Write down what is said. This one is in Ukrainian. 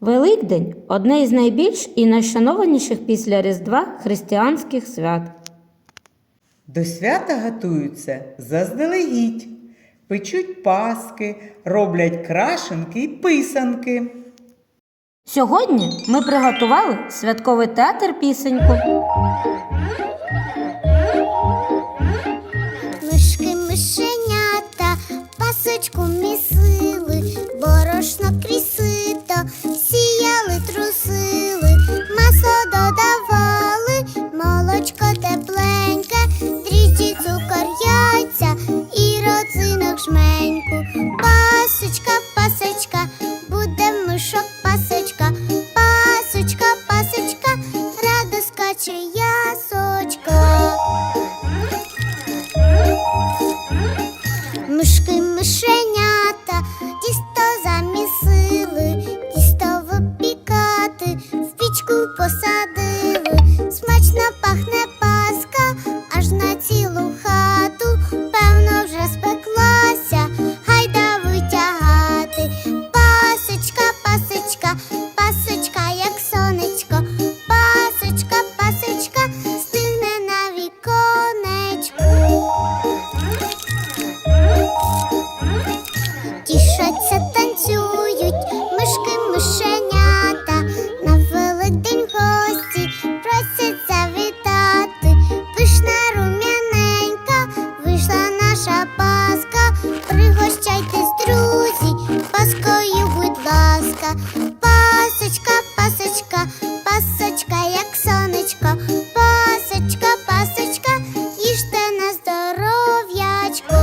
Великдень одне із найбільш і найшанованіших після Різдва християнських свят. До свята готуються заздалегідь, печуть паски, роблять крашенки і писанки. Сьогодні ми приготували святковий театр пісеньку. Мишки мишенята, пасочку місили, борошно крісито, жменьку. Пасочка, пасочка, буде мишок пасочка, пасочка, пасочка, радо скаче ясочка. Мишки мишенята, тішаться, танцюють мишки, мишенята, на великдень гості просять завітати. Пишна рум'яненька, вийшла наша паска. Пригощайтесь, друзі, паскою, будь ласка, пасочка, пасочка, пасочка, як сонечко, пасочка, пасочка, їжте на здоров'ячко.